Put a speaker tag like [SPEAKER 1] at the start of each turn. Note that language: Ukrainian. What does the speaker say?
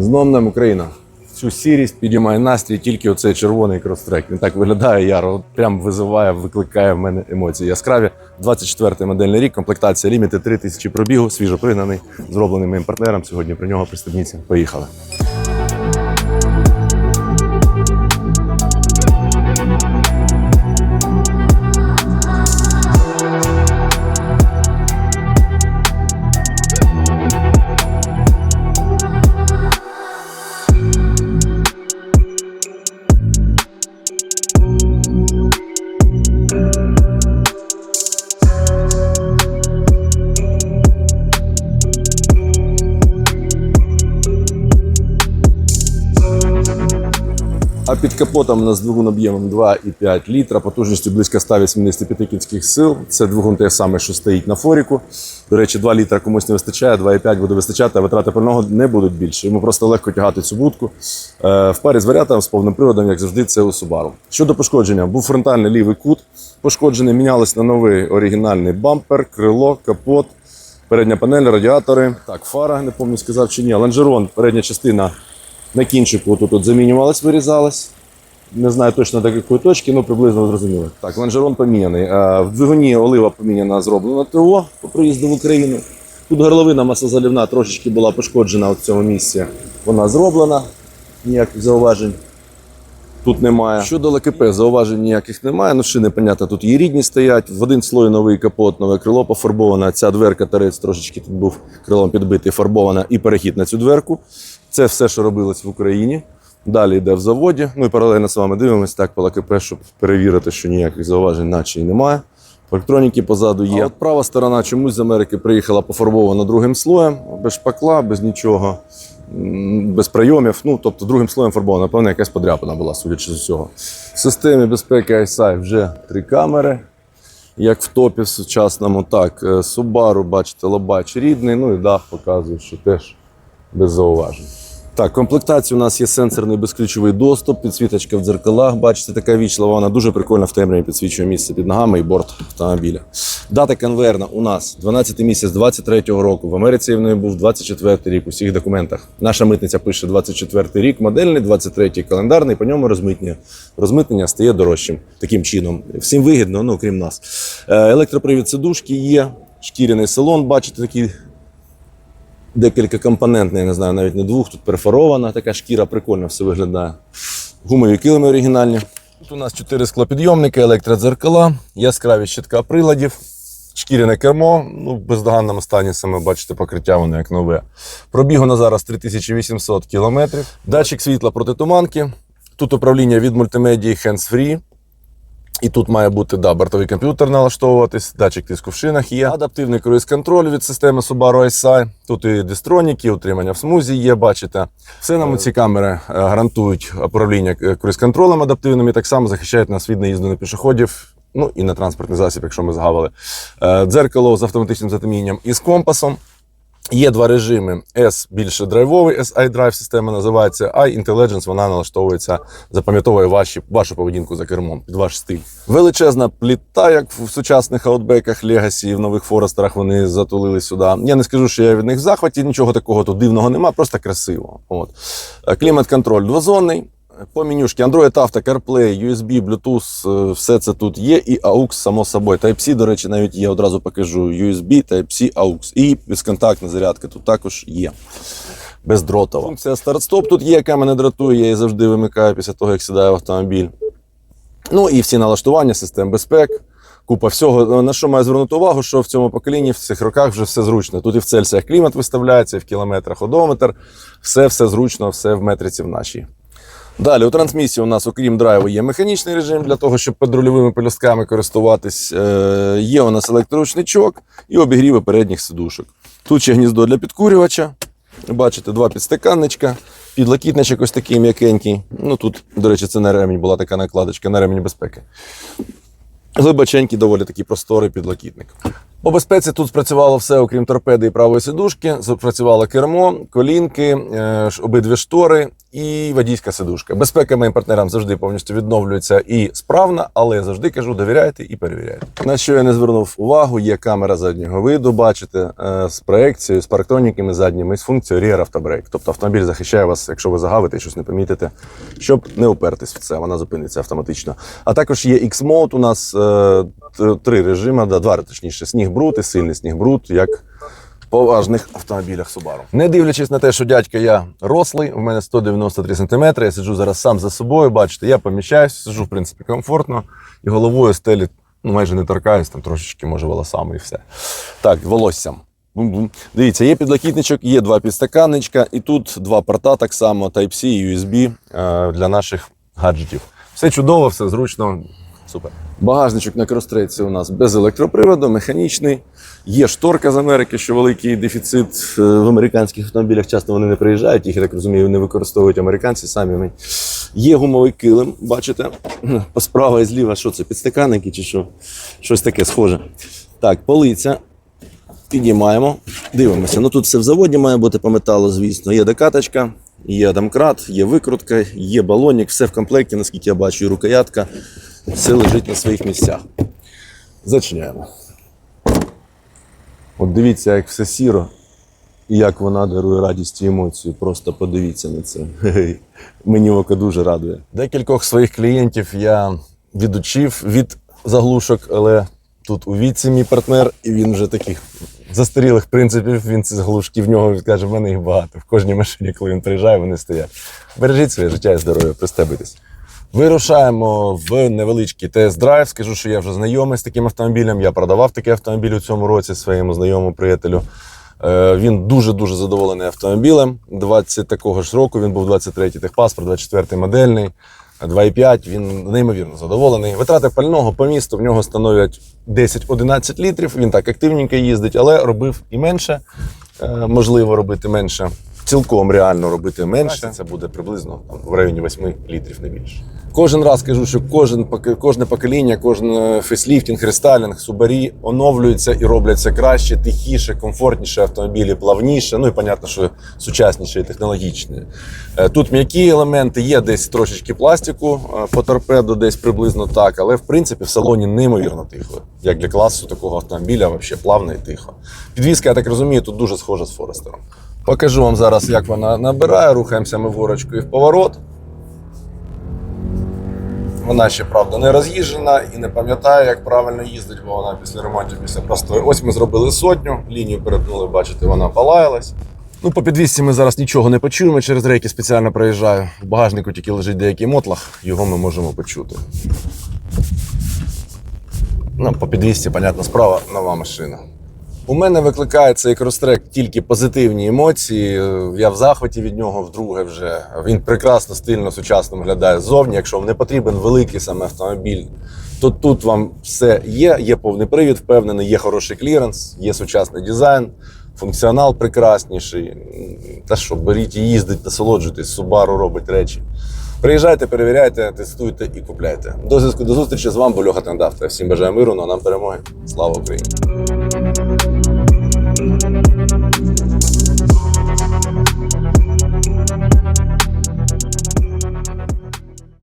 [SPEAKER 1] З нам Україна. Цю сірість підіймає настрій тільки оцей червоний крострек. Він так виглядає яро, прям визиває, викликає в мене емоції. Яскраві. 24-й модельний рік, комплектація ліміти 3000 пробігу, свіжо пригнаний, зроблений моїм партнером. Сьогодні про нього пристебніться. Поїхали. А під капотом у нас двигун об'ємом 2,5 літра, потужністю близько 185 кінських сил. Це двигун те саме, що стоїть на форіку. До речі, 2 літра комусь не вистачає, 2,5 буде вистачати, а витрати пального не будуть більше. Йому просто легко тягати цю будку. Е, В парі з варіатом з повним приводом, як завжди, це у Subaru. Щодо пошкодження, був фронтальний лівий кут. Пошкоджений, мінялось на новий оригінальний бампер, крило, капот. Передня панель, радіатори. Так, фара, не пам'ятаю, сказав чи ні. Лонжерон, передня частина на кінчику тут от замінювалась, вирізалась. Не знаю точно до якої точки, але приблизно зрозуміло. Так, лонжерон поміняний. Е, В двигуні олива поміняна, зроблена ТО по приїзду в Україну. Тут горловина масозалівна трошечки була пошкоджена в цьому місці. Вона зроблена, ніяких зауважень тут немає. Щодо ЛКП, зауважень ніяких немає. Ну, шини, понятно, тут є рідні стоять. В один слой новий капот, нове крило пофарбоване. Ця дверка торець трошечки тут був крилом підбитий, фарбована і перехід на цю дверку. Це все, що робилось в Україні. Далі йде в заводі. Ну і паралельно з вами дивимося так по ЛКП, щоб перевірити, що ніяких зауважень наче і немає. Електроніки позаду є. А от права сторона чомусь з Америки приїхала пофарбована другим слоєм, без шпакла, без нічого, без прийомів. Ну, тобто другим слоєм фарбована. Напевно, якась подряпина була, судячи з усього. В системі безпеки ISI вже три камери. Як в топі в сучасному, так, е, Subaru, бачите, лобач рідний, ну і дах показує, що теж без зауважень. Так, комплектація у нас є сенсорний безключовий доступ, підсвіточка в дзеркалах. Бачите, така вічлива, вона дуже прикольно в темряві підсвічує місце під ногами і борт автомобіля. Дата конверна у нас 12 місяць 23-го року. В Америці в неї був 24-й рік у всіх документах. Наша митниця пише 24-й рік, модельний, 23 календарний, по ньому розмитнення. Розмитнення стає дорожчим таким чином. Всім вигідно, ну крім нас. Е, Електропривід сидушки є, шкіряний салон, бачите, такий декілька компонентний, я не знаю, навіть не двох. Тут перфорована така шкіра, прикольно все виглядає. Гумові килими оригінальні. Тут у нас чотири склопідйомники, електродзеркала, яскраві щитка приладів, шкіряне кермо. Ну, в бездоганному стані саме бачите покриття, воно як нове. Пробігу на зараз 3800 кілометрів. Датчик світла проти туманки. Тут управління від мультимедії hands-free. І тут має бути да, бортовий комп'ютер налаштовуватись, датчик тиску в шинах є. Адаптивний круїз-контроль від системи Subaru ISI. Тут і дистроніки, утримання в смузі є, бачите. Все нам ці камери е, гарантують управління е, круїз-контролем адаптивним і так само захищають нас від наїзду на пішоходів. Ну і на транспортний засіб, якщо ми згавили. Е, Дзеркало з автоматичним затемінням і з компасом. Є два режими: S більше драйвовий, SI Drive система називається, I Intelligence, вона налаштовується, запам'ятовує ваші, вашу поведінку за кермом під ваш стиль. Величезна пліта, як в сучасних аутбеках Legacy, в нових Форестерах вони затулили сюди. Я не скажу, що я від них в захваті, нічого такого тут дивного нема, просто красиво. От. Е, Клімат-контроль двозонний. По менюшки Android Auto, CarPlay, USB, Bluetooth, е, все це тут є. І AUX, само собою. Type-C, до речі, навіть є, одразу покажу. USB, Type-C, AUX. І безконтактна зарядка тут також є. Бездротова. Функція старт-стоп тут є, яка мене дратує, я її завжди вимикаю після того, як сідаю в автомобіль. Ну і всі налаштування, систем безпек. Купа всього. На що маю звернути увагу, що в цьому поколінні в цих роках вже все зручно. Тут і в Цельсіях клімат виставляється, і в кілометрах одометр. Все все зручно, все в метриці в нашій. Далі у трансмісії у нас, окрім драйву, є механічний режим для того, щоб педрольовими пелюстками користуватись. Е, Є у нас електроручничок і обігріви передніх сидушок. Тут ще гніздо для підкурювача. Бачите, два підстаканничка, підлокітничок ось такий м'якенький. Ну тут, до речі, це на ремінь була така накладочка на ремінь безпеки. Глибоченький, доволі такий просторий підлокітник. По безпеці тут спрацювало все, окрім торпеди і правої сидушки. Спрацювало кермо, колінки, е, обидві штори і водійська сидушка. Безпека моїм партнерам завжди повністю відновлюється і справна, але я завжди кажу, довіряйте і перевіряйте. На що я не звернув увагу, є камера заднього виду, бачите, е, з проекцією, з парктроніками задніми, з функцією Rear Auto Тобто автомобіль захищає вас, якщо ви загавите щось не помітите, щоб не упертись в це, вона зупиниться автоматично. А також є X-Mode у нас е, три режими, да, два точніше, сніг бруд і сильний сніг бруд, як поважних автомобілях Subaru. Не дивлячись на те, що дядька я рослий, у мене 193 см, я сиджу зараз сам за собою, бачите, я поміщаюсь, сиджу, в принципі, комфортно, і головою стелі ну, майже не торкаюсь, там трошечки, може, волосами і все. Так, волоссям. Дивіться, є підлокітничок, є два підстаканничка, і тут два порта так само, Type-C і USB е, для наших гаджетів. Все чудово, все зручно. Супер. Багажничок на крострейці у нас без електроприводу, механічний. Є шторка з Америки, що великий дефіцит е, в американських автомобілях. Часто вони не приїжджають, їх, я так розумію, не використовують американці самі. Є гумовий килим, бачите, справа і зліва, що це, підстаканники чи що? Щось таке схоже. Так, полиця. Підіймаємо, дивимося. Ну тут все в заводі має бути по металу, звісно. Є докаточка, є домкрат, є викрутка, є балонник, все в комплекті, наскільки я бачу, і рукоятка. Все лежить на своїх місцях. Зачиняємо. От дивіться, як все сіро, і як вона дарує радість і емоцію. Просто подивіться на це. Мені око дуже радує. Декількох своїх клієнтів я відучив від заглушок, але тут у віці мій партнер, і він вже таких застарілих принципів. Він ці заглушки в нього каже, в мене їх багато. В кожній машині, коли він приїжджає, вони стоять. Бережіть своє життя і здоров'я, пристебуйтесь. Вирушаємо в невеличкий тест-драйв. Скажу, що я вже знайомий з таким автомобілем. Я продавав такий автомобіль у цьому році своєму знайомому приятелю. Е, Він дуже-дуже задоволений автомобілем. 20 такого ж року, він був 23-й техпаспорт, 24-й модельний, 2,5. Він неймовірно задоволений. Витрати пального по місту в нього становлять 10-11 літрів. Він так активненько їздить, але робив і менше. Е, Можливо, робити менше. Цілком реально робити менше. Це буде приблизно там, в районі 8 літрів, не більше. Кожен раз кажу, що кожен, кожне покоління, кожен е, фейсліфтінг, рестайлінг, субарі оновлюються і робляться краще, тихіше, комфортніше автомобілі, плавніше. Ну і понятно, що сучасніше і технологічні. Е, Тут м'які елементи, є десь трошечки пластику е, по торпеду, десь приблизно так, але в принципі в салоні неймовірно тихо. Як для класу такого автомобіля, взагалі плавно і тихо. Підвізка, я так розумію, тут дуже схожа з Форестером. Покажу вам зараз, як вона набирає. Рухаємося ми ворочкою в поворот. Вона ще, правда, не роз'їжджена і не пам'ятає, як правильно їздить, бо вона після ремонтів, після простої. Ось ми зробили сотню, лінію перетнули, бачите, вона полаялась. Ну, по підвісці ми зараз нічого не почуємо, через рейки спеціально проїжджаю. В багажнику тільки лежить деякий мотлах, його ми можемо почути. Ну, по підвісці, понятна справа, нова машина. У мене викликає цей крострек тільки позитивні емоції. Я в захваті від нього вдруге вже. Він прекрасно, стильно, сучасно виглядає ззовні. Якщо вам не потрібен великий саме автомобіль, то тут вам все є. Є повний привід, впевнений, є хороший кліренс, є сучасний дизайн, функціонал прекрасніший. Та що, беріть і їздить, насолоджуйтесь, Subaru робить речі. Приїжджайте, перевіряйте, тестуйте і купляйте. До зв'язку до зустрічі з вами був Льоха Тендавта. Всім бажаю миру, ну а нам перемоги. Слава Україні! Thank you.